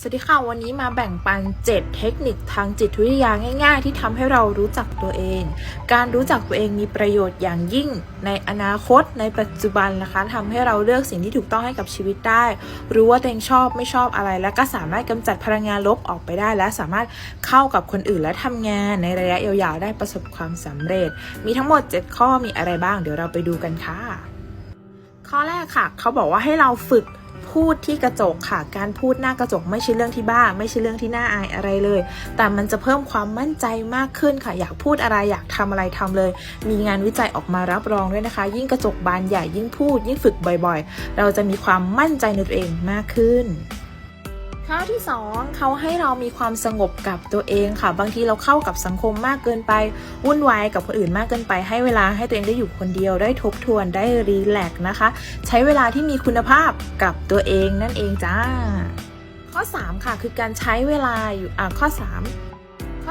สวัสดีค่ะ วันนี้มาแบ่งปัน 7 เทคนิคทางจิตวิทยาง่าย ๆ ที่ทำให้เรารู้จักตัวเอง การรู้จักตัวเองมีประโยชน์อย่างยิ่ง ในอนาคตในปัจจุบันนะคะทำให้เราเลือกสิ่งที่ถูกต้องให้กับชีวิตได้ รู้ว่าตัวเองชอบไม่ชอบอะไร แล้วก็สามารถกำจัดพลังงานลบออกไปได้ และสามารถเข้ากับคนอื่นและทำงาน ในระยะยาวๆได้ประสบความสำเร็จ มีทั้งหมด 7 ข้อมีอะไรบ้าง เดี๋ยวเราไปดูกันค่ะข้อแรกค่ะ เขาบอกว่าให้เราฝึก พูดที่กระจกค่ะ การพูดหน้ากระจกไม่ใช่เรื่องที่บ้า ไม่ใช่เรื่องที่น่าอายอะไรเลย แต่มันจะเพิ่มความมั่นใจมากขึ้นค่ะ อยากพูดอะไรอยากทำอะไรทำเลย มีงานวิจัยออกมารับรองด้วยนะคะ ยิ่งกระจกบานใหญ่ยิ่งพูด ยิ่งฝึกบ่อยๆ เราจะมีความมั่นใจในตัวเองมากขึ้น ข้อที่ 2เขาให้เรามีความสงบกับตัวเองค่ะ บางทีเราเข้ากับสังคมมากเกินไป วุ่นวายกับคนอื่นมากเกินไป ให้เวลาให้ตัวเองได้อยู่คนเดียวได้ทบทวนได้รีแลกซ์นะคะ ใช้เวลาที่มีคุณภาพกับตัวเองนั่นเองจ้า ข้อ 3 ค่ะคือการใช้เวลาอยู่อ่าข้อ 3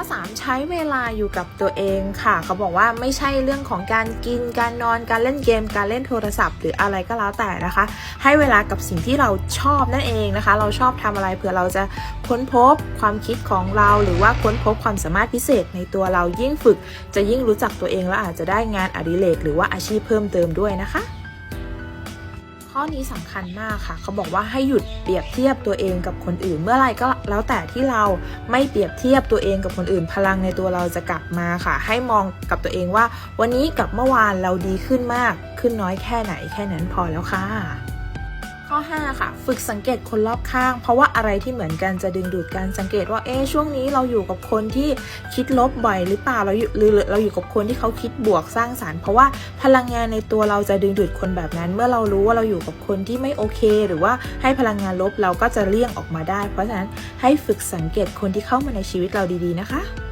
ข้อ 3 ใช้เวลาอยู่กับตัวเองค่ะ เขาบอกว่าไม่ใช่เรื่องของการกินการนอนการเล่นเกม การเล่นโทรศัพท์ หรืออะไรก็แล้วแต่นะคะ ให้เวลากับสิ่งที่เราชอบนั่นเองนะคะ เราชอบทำอะไรเผื่อเราจะค้นพบความคิดของเราหรือว่าค้นพบความสามารถพิเศษในตัวเรายิ่งฝึก จะยิ่งรู้จักตัวเองและอาจจะได้งานอดิเรกหรือว่าอาชีพเพิ่มเติมด้วยนะคะ ข้อนี้สำคัญมากค่ะ เขาบอกว่าให้หยุดเปรียบเทียบตัวเองกับคนอื่น เมื่อไรก็แล้วแต่ที่เราไม่เปรียบเทียบตัวเองกับคนอื่น พลังในตัวเราจะกลับมาค่ะ ให้มองกับตัวเองว่า วันนี้กับเมื่อวานเราดีขึ้นมาก ขึ้นน้อยแค่ไหนแค่นั้นพอแล้วค่ะ ข้อ 5 ค่ะ ฝึกสังเกตคนรอบข้าง เพราะว่าอะไรที่เหมือนกันจะดึงดูดการสังเกตว่าเอ๊ะช่วงนี้เราอยู่กับคนที่คิดลบบ่อยหรือเปล่าเราอยู่หรือเราอยู่กับคนที่เขาคิดบวกสร้างสารรค์เพราะว่าพลังงานในตัวเราจะดึงดูดคนแบบนั้น เมื่อเรารู้ว่าเราอยู่กับคนที่ไม่โอเค หรือว่าให้พลังงานลบเราก็จะเลี่ยงออกมาได้ เพราะฉะนั้นให้ฝึกสังเกตคนที่เข้ามาในชีวิตเราดีๆนะคะ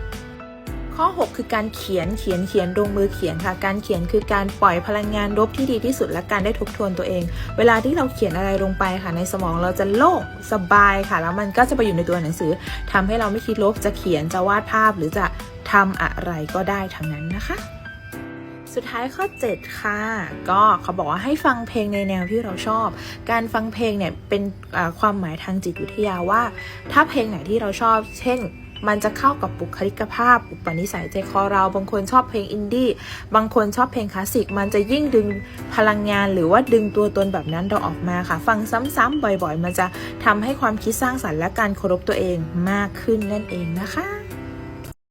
ข้อ 6 คือการเขียนเขียนเขียนลงมือเขียนค่ะ การเขียนคือการปล่อยพลังงานลบที่ดีที่สุดและการได้ทบทวนตัวเอง เวลาที่เราเขียนอะไรลงไปค่ะในสมองเราจะโล่งสบายค่ะ แล้วมันก็จะไปอยู่ในตัวหนังสือทำให้เราไม่คิดลบจะเขียนจะวาดภาพหรือจะทำอะไรก็ได้ทั้งนั้นนะคะ สุดท้ายข้อ 7 ค่ะ ก็เขาบอกว่าให้ฟังเพลงในแนวที่เราชอบ การฟังเพลงเนี่ยเป็นความหมายทางจิตวิทยาว่า ถ้าเพลงไหนที่เราชอบ เช่น มันจะเข้ากับบุคลิกภาพ อุปนิสัยใจคอเรา บางคนชอบเพลงอินดี้ บางคนชอบเพลงคลาสสิก มันจะยิ่งดึงพลังงานหรือว่าดึงตัวตนแบบนั้นเราออกมาค่ะ ฟังซ้ำๆบ่อยๆ มันจะทำให้ความคิดสร้างสรรค์และการเคารพตัวเองมากขึ้นนั่นเองนะคะ